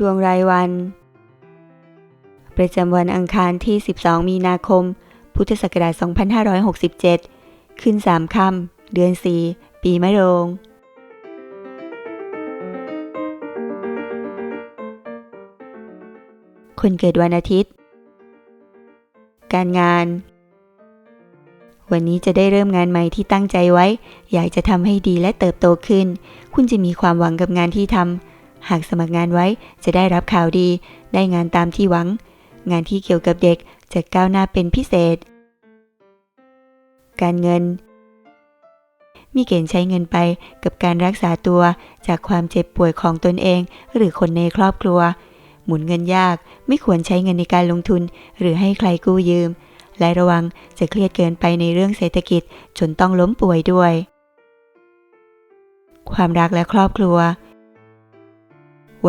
ดวงรายวัน ประจำวันอังคารที่ 12 มีนาคม พุทธศักราช 2567 ขึ้น 3 ค่ำเดือน 4 ปีมะโรง คนเกิดวันอาทิตย์ การงาน วันนี้จะได้เริ่มงานใหม่ที่ตั้งใจไว้ อยากจะทำให้ดีและเติบโตขึ้น คุณจะมีความหวังกับงานที่ทำ หากสมัครงานไว้จะได้รับข่าวดี ได้งานตามที่หวัง งานที่เกี่ยวกับเด็กจะก้าวหน้าเป็นพิเศษ การเงิน มีเกณฑ์ใช้เงินไปกับการรักษาตัวจากความเจ็บป่วยของตนเอง หรือคนในครอบครัว หมุนเงินยากไม่ควรใช้เงินในการลงทุน หรือให้ใครกู้ยืม และระวังจะเครียดเกินไปในเรื่องเศรษฐกิจจนต้องล้มป่วยด้วย ความรักและครอบครัว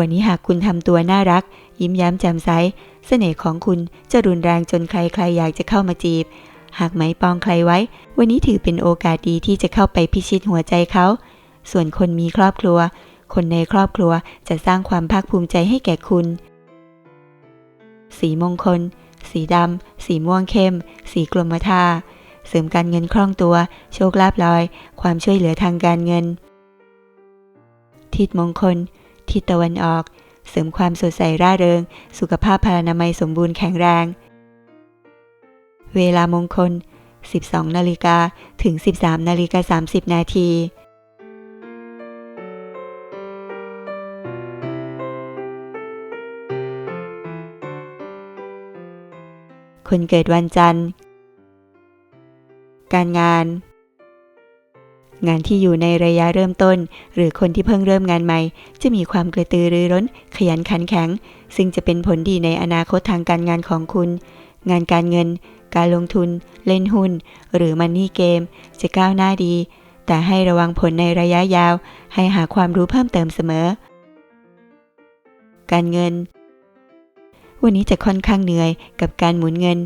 วันนี้หากคุณทำตัวน่ารัก ยิ้มย้มแจ่มใส เสน่ห์ของคุณจะรุนแรงจนใครๆอยากจะเข้ามาจีบ หากไหมปองใครไว้ วันนี้ถือเป็นโอกาสดีที่จะเข้าไปพิชิตหัวใจเขา ส่วนคนมีครอบครัว คนในครอบครัวจะสร้างความภาคภูมิใจให้แก่คุณ สีมงคล สีดำ สีม่วงเข้ม สีกรมท่าเสริมการเงินคล่องตัว โชคลาภลอย ความช่วยเหลือทางการเงิน ทิศมงคล ทิศตะวันออก เสริมความสดใสร่าเริง สุขภาพพลานามัยสมบูรณ์แข็งแรง เวลามงคล 12 นาฬิกาถึง 13 นาฬิกา 30 นาทีคนเกิดวันจันทร์ การงาน งานที่อยู่ในระยะเริ่มต้น หรือคนที่เพิ่งเริ่มงานใหม่ จะมีความกระตือรือร้น ขยันขันแข็ง ซึ่งจะเป็นผลดีในอนาคตทางการงานของคุณ งานการเงิน การลงทุน เล่นหุ้น หรือมันนี่เกม จะก้าวหน้าดี แต่ให้ระวังผลในระยะยาว ให้หาความรู้เพิ่มเติมเสมอ การเงิน วันนี้จะค่อนข้างเหนื่อยกับการหมุนเงิน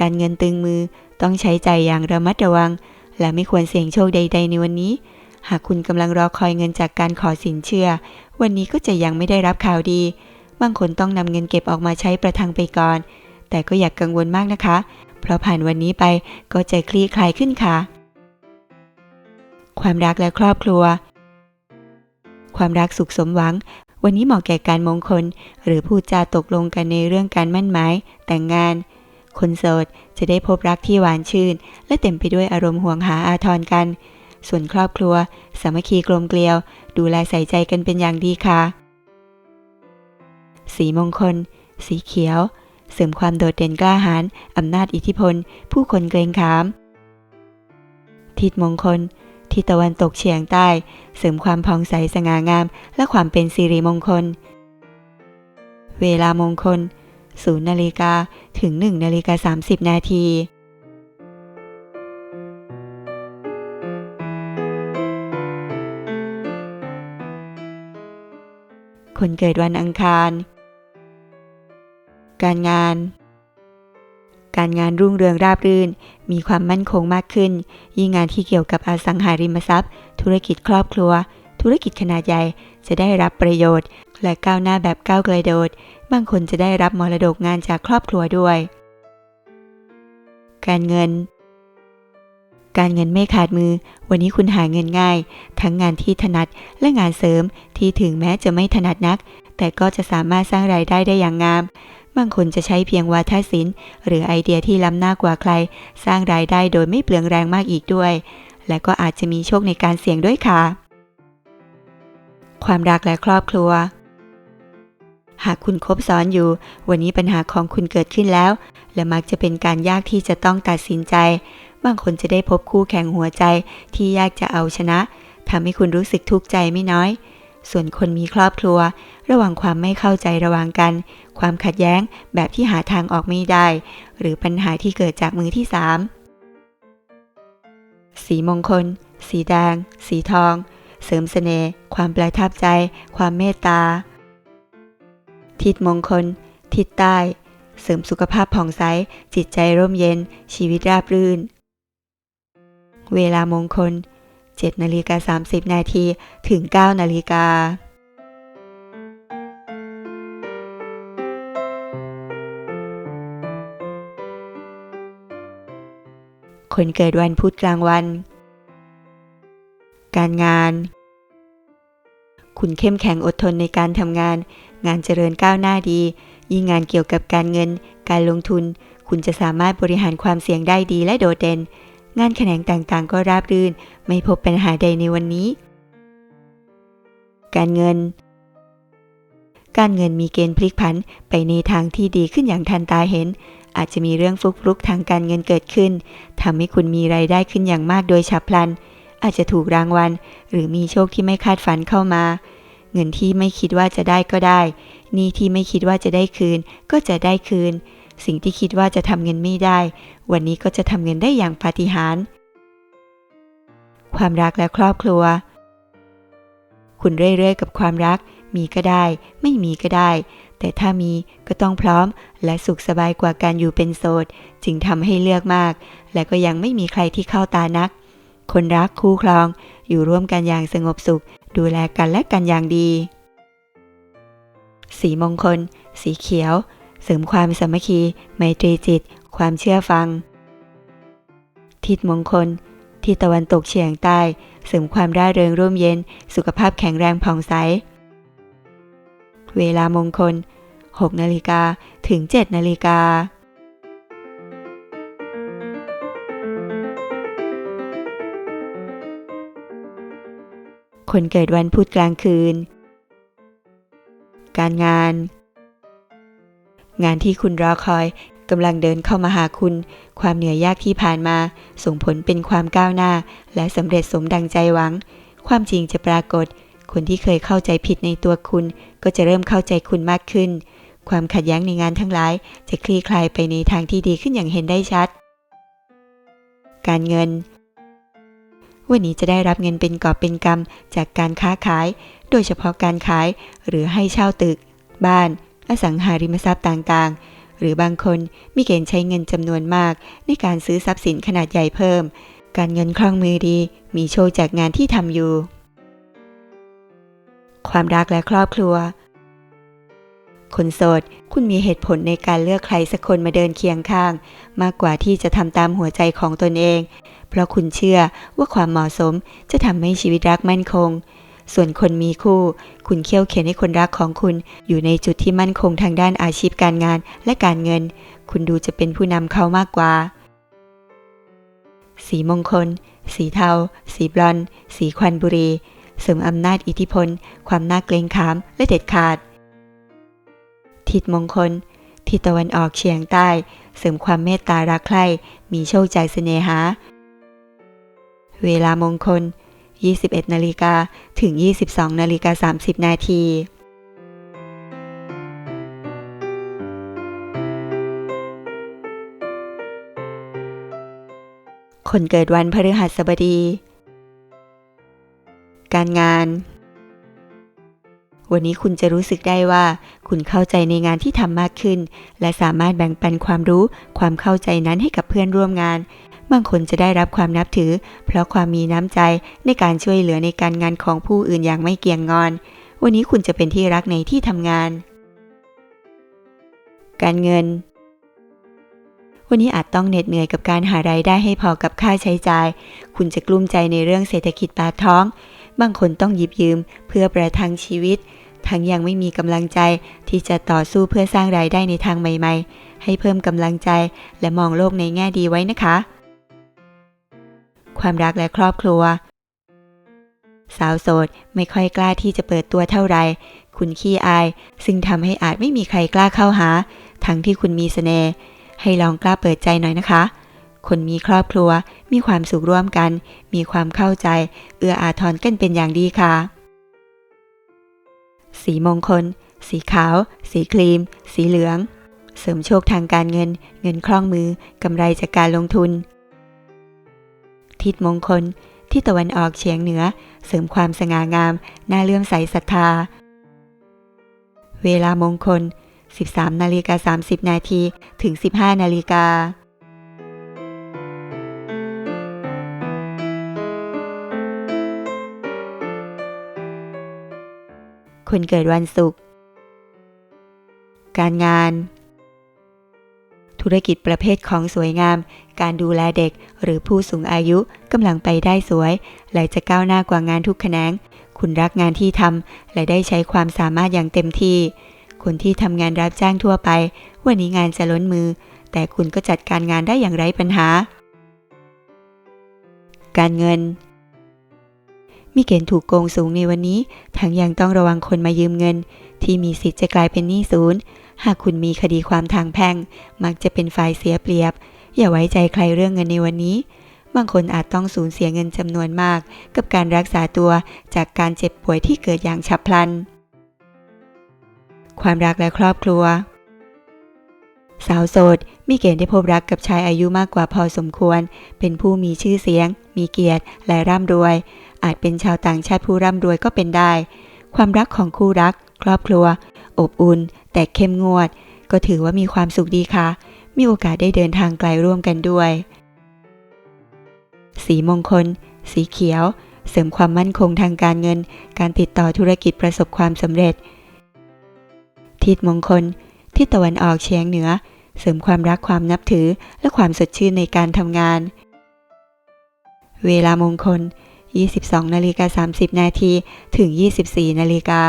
การเงินตึงมือ ต้องใช้ใจอย่างระมัดระวัง และไม่ควรเสี่ยงโชคใด ๆ ในวันนี้ หากคุณกำลังรอคอยเงินจากการขอสินเชื่อ วันนี้ก็จะยังไม่ได้รับข่าวดี บางคนต้องนำเงินเก็บออกมาใช้ประทังไปก่อน แต่ก็อย่ากกังวลมากนะคะ เพราะผ่านวันนี้ไปก็จะคลี่คลายขึ้นค่ะ ความรักและครอบครัว ความรักสุขสมหวัง วันนี้เหมาะแก่การมงคล หรือพูดจาตกลงกันในเรื่องการมั่นหมาย แต่งงาน คนโสดจะได้พบรักที่หวานชื่น และเต็มไปด้วยอารมณ์ห่วงหาอาทรกัน ส่วนครอบครัว สามัคคีกลมเกลียว ดูแลใส่ใจกันเป็นอย่างดีค่ะ สีมงคล สีเขียว เสริมความโดดเด่นกล้าหาญอำนาจอิทธิพล ผู้คนเกรงขาม ทิศมงคลทิศตะวันตกเฉียงใต้ เสริมความผ่องใสสง่างาม และความเป็นสิริมงคล เวลามงคล 0นาฬิกาถึง 1นาฬิกา30 นาที คนเกิดวันอังคาร การงาน การงานรุ่งเรืองราบรื่น มีความมั่นคงมากขึ้น ยิ่งงานที่เกี่ยวกับอสังหาริมทรัพย์ ธุรกิจครอบครัว ธุรกิจขนาดใหญ่จะได้รับประโยชน์ และก้าวหน้าแบบก้าวไกลโดด บางคนจะได้รับมรดกงานจากครอบครัวด้วย การเงิน การเงินไม่ขาดมือ วันนี้คุณหาเงินง่าย ทั้งงานที่ถนัดและงานเสริมที่ถึงแม้จะไม่ถนัดนัก แต่ก็จะสามารถสร้างรายได้ได้อย่างงามบางคนจะใช้เพียงวาทศิลป์ หรือไอเดียที่ล้ำหน้ากว่าใคร สร้างรายได้โดยไม่เปลืองแรงมากอีกด้วย และก็อาจจะมีโชคในการเสี่ยงด้วยค่ะ ความรักและครอบครัว หากคุณคบซ้อนอยู่ วันนี้ปัญหาของคุณเกิดขึ้นแล้ว และมักจะเป็นการยากที่จะต้องตัดสินใจ บางคนจะได้พบคู่แข่งหัวใจที่ยากจะเอาชนะทำให้คุณรู้สึกทุกข์ใจไม่น้อย ส่วนคนมีครอบครัว ระหว่างความไม่เข้าใจระหว่างกัน ความขัดแย้งแบบที่หาทางออกไม่ได้ หรือปัญหาที่เกิดจากมือที่สามสีมงคล สีแดง สีทอง เสริมสเสน่ห์ความประทับใจ ความเมตตา ทิศมงคล ทิศใต้ เสริมสุขภาพผ่องใส จิตใจร่มเย็น ชีวิตราบรื่น เวลามงคล 7นาฬิกา30 นาทีถึง 9นาฬิกาคนเกิดวันพุธกลางวัน การงาน คุณเข้มแข็งอดทนในการทำงาน งานเจริญก้าวหน้าดี ยิ่งงานเกี่ยวกับการเงิน การลงทุน คุณจะสามารถบริหารความเสี่ยงได้ดีและโดดเด่น งานแขนงต่างๆ ก็ราบรื่น ไม่พบปัญหาใดในวันนี้ การเงิน การเงินมีเกณฑ์พลิกผันไปในทางที่ดีขึ้นอย่างทันตาเห็นอาจจะมีเรื่องฟุกลุกทางการเงินเกิดขึ้นทำให้คุณมีรายได้ขึ้นอย่างมากโดยฉับพลัน อาจจะถูกรางวัล หรือมีโชคที่ไม่คาดฝันเข้ามา เงินที่ไม่คิดว่าจะได้ก็ได้หนี้ที่ไม่คิดว่าจะได้คืน ก็จะได้คืน สิ่งที่คิดว่าจะทำเงินไม่ได้ วันนี้ก็จะทำเงินได้อย่างปาฏิหาริย์ความรักและครอบครัว คุณเรื่อยๆ กับความรัก มีก็ได้ ไม่มีก็ได้ แต่ถ้ามีก็ต้องพร้อม และสุขสบายกว่าการอยู่เป็นโสด จึงทำให้เลือกมาก และก็ยังไม่มีใครที่เข้าตานัก คนรักคู่ครอง อยู่ร่วมกันอย่างสงบสุข ดูแลกันและกันอย่างดี สีมงคล สีเขียว เสริมความสามัคคี ไมตรีจิต ความเชื่อฟัง ทิศมงคลทิศตะวันตกเฉียงใต้ เสริมความร่าเริงร่มเย็น สุขภาพแข็งแรงผ่องใส เวลามงคล 6 นาฬิกาถึง 7 นาฬิกา คนเกิดวันพุธกลางคืน การงาน งานที่คุณรอคอยกำลังเดินเข้ามาหาคุณ ความเหนื่อยยากที่ผ่านมา ส่งผลเป็นความก้าวหน้า และสำเร็จสมดังใจหวัง ความจริงจะปรากฏ คนที่เคยเข้าใจผิดในตัวคุณ ก็จะเริ่มเข้าใจคุณมากขึ้น ความขัดแย้งในงานทั้งหลาย จะคลี่คลายไปในทางที่ดีขึ้นอย่างเห็นได้ชัด การเงิน วันนี้จะได้รับเงินเป็นกอบเป็นกำจากการค้าขาย โดยเฉพาะการขายหรือให้เช่าตึก บ้าน อสังหาริมทรัพย์ต่างๆ หรือบางคนมีเกณฑ์ใช้เงินจำนวนมาก ในการซื้อทรัพย์สินขนาดใหญ่เพิ่ม การเงินคล่องมือดี มีโชคจากงานที่ทำอยู่ ความรักและครอบครัวคนโสด คุณมีเหตุผลในการเลือกใครสักคนมาเดินเคียงข้าง มากกว่าที่จะทำตามหัวใจของตนเอง เพราะคุณเชื่อว่าความเหมาะสมจะทำให้ชีวิตรักมั่นคง ส่วนคนมีคู่ คุณเคี่ยวเข็นให้คนรักของคุณ อยู่ในจุดที่มั่นคงทางด้านอาชีพการงานและการเงิน คุณดูจะเป็นผู้นำเขามากกว่า สีมงคล สีเทา สีบลอน สีควันบุรี เสริมอำนาจอิทธิพล ความน่าเกรงขามและเด็ดขาด ทิศมงคลทิศตะวันออกเฉียงใต้ เสริมความเมตตารักใคร่ มีโชคใจเสน่หา เวลามงคล 21นาฬิกาถึง 22นาฬิกา30 นาทีคนเกิดวันพฤหัสบดี การงาน วันนี้คุณจะรู้สึกได้ว่า คุณเข้าใจในงานที่ทำมากขึ้น และสามารถแบ่งปันความรู้ ความเข้าใจนั้นให้กับเพื่อนร่วมงาน บางคนจะได้รับความนับถือ เพราะความมีน้ำใจในการช่วยเหลือในการงานของผู้อื่นอย่างไม่เกี่ยงงอน วันนี้คุณจะเป็นที่รักในที่ทำงาน การเงิน วันนี้อาจต้องเหน็ดเหนื่อยกับการหารายได้ให้พอกับค่าใช้จ่าย คุณจะกลุ้มใจในเรื่องเศรษฐกิจปากท้อง บางคนต้องหยิบยืมเพื่อประทังชีวิต ทั้งยังไม่มีกำลังใจที่จะต่อสู้เพื่อสร้างรายได้ในทางใหม่ ๆให้เพิ่มกำลังใจและมองโลกในแง่ดีไว้นะคะ ความรักและครอบครัว สาวโสดไม่ค่อยกล้าที่จะเปิดตัวเท่าไหร่คุณขี้อาย ซึ่งทำให้อาจไม่มีใครกล้าเข้าหา ทั้งที่คุณมีเสน่ห์ให้ลองกล้าเปิดใจหน่อยนะคะ คนมีครอบครัว มีความสุขร่วมกัน มีความเข้าใจ เอื้ออาทรกันเป็นอย่างดีค่ะ สีมงคล สีขาว สีครีม สีเหลือง เสริมโชคทางการเงิน เงินคล่องมือกำไรจากการลงทุน ทิศมงคล ที่ตะวันออกเฉียงเหนือ เสริมความสง่างาม น่าเลื่อมใสศรัทธา เวลามงคล 13นาฬิกา30 นาทีถึง 15นาฬิกาคนเกิดวันศุกร์การงาน ธุรกิจประเภทของสวยงาม การดูแลเด็ก หรือผู้สูงอายุกำลังไปได้สวย และจะก้าวหน้ากว่างานทุกแขนง คุณรักงานที่ทำและได้ใช้ความสามารถอย่างเต็มที่ คนที่ทำงานรับจ้างทั่วไป วันนี้งานจะล้นมือ แต่คุณก็จัดการงานได้อย่างไร้ปัญหา การเงินมีเกณฑ์ถูกโกงสูงในวันนี้ ทั้งยังต้องระวังคนมายืมเงิน ที่มีสิทธิ์จะกลายเป็นหนี้ศูนย์ หากคุณมีคดีความทางแพ่ง มักจะเป็นฝ่ายเสียเปรียบ อย่าไว้ใจใครเรื่องเงินในวันนี้ บางคนอาจต้องสูญเสียเงินจำนวนมาก กับการรักษาตัวจากการเจ็บป่วยที่เกิดอย่างฉับพลัน ความรักและครอบครัว สาวโสดมีเกณฑ์ได้พบรักกับชายอายุมากกว่าพอสมควร เป็นผู้มีชื่อเสียง มีเกียรติ และร่ำรวย อาจเป็นชาวต่างชาติผู้ร่ำรวยก็เป็นได้ ความรักของคู่รัก ครอบครัว อบอุ่น แต่เข้มงวด ก็ถือว่ามีความสุขดีค่ะ มีโอกาสได้เดินทางไกลร่วมกันด้วย สีมงคล สีเขียว เสริมความมั่นคงทางการเงิน การติดต่อธุรกิจประสบความสำเร็จ ทิศมงคล ทิศตะวันออกเฉียงเหนือ เสริมความรักความนับถือ และความสดชื่นในการทำงาน เวลามงคล22นาฬิกา30 นาที ถึง 24นาฬิกา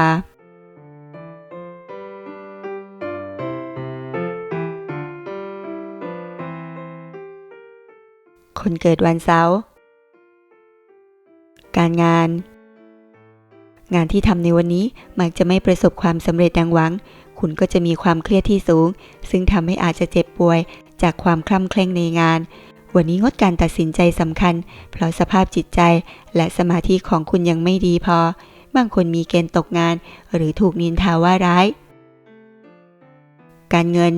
คนเกิดวันเสาร์การงาน งานที่ทำในวันนี้มักจะไม่ประสบความสำเร็จดังหวัง คุณก็จะมีความเครียดที่สูง ซึ่งทำให้อาจจะเจ็บป่วย จากความคล่ำเคร่งในงาน วันนี้งดการตัดสินใจสำคัญ เพราะสภาพจิตใจ และสมาธิของคุณยังไม่ดีพอ บางคนมีเกณฑ์ตกงาน หรือถูกนินทาว่าร้าย การเงิน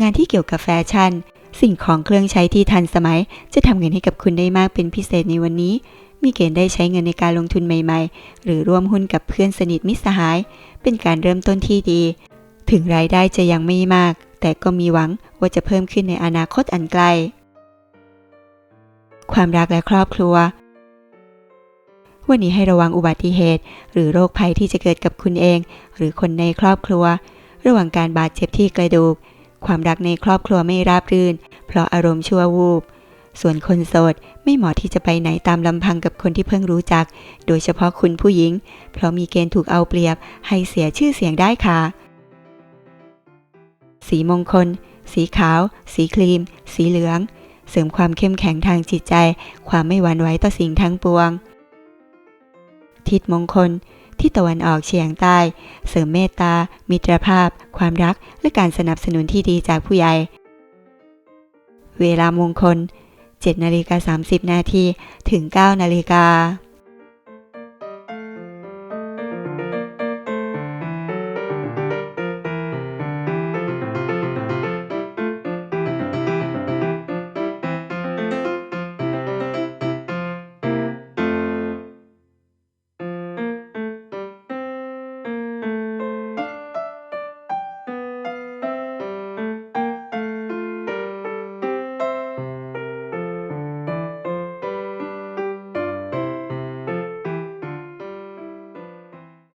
งานที่เกี่ยวกับแฟชั่น สิ่งของเครื่องใช้ที่ทันสมัย จะทำเงินให้กับคุณได้มากเป็นพิเศษในวันนี้ มีเกณฑ์ได้ใช้เงินในการลงทุนใหม่ ๆ หรือร่วมหุ้นกับเพื่อนสนิทมิตรสหาย เป็นการเริ่มต้นที่ดี ถึงรายได้จะยังไม่มาก แต่ก็มีหวังว่าจะเพิ่มขึ้นในอนาคตอันไกล ความรักและครอบครัววันนี้ให้ระวังอุบัติเหตุ หรือโรคภัยที่จะเกิดกับคุณเอง หรือคนในครอบครัว ระว่างการบาดเจ็บที่กระดูก ความรักในครอบครัวไม่ราบรื่น เพราะอารมณ์ชั่ววูบ ส่วนคนโสดไม่เหมาะที่จะไปไหนตามลำพังกับคนที่เพิ่งรู้จัก โดยเฉพาะคุณผู้หญิง เพราะมีเกณฑ์ถูกเอาเปรียบ ให้เสียชื่อเสียงได้ค่ะ สีมงคล สีขาว สีครีม สีเหลือง เสริมความเข้มแข็งทางจิตใจ ความไม่หวั่นไหวต่อสิ่งทั้งปวง ทิศมงคล ที่ตะวันออกเฉียงใต้ เสริมเมตตา มิตรภาพ ความรัก และการสนับสนุนที่ดีจากผู้ใหญ่ เวลามงคล7นาฬิกา30 นาทีถึง 9 นาฬิกา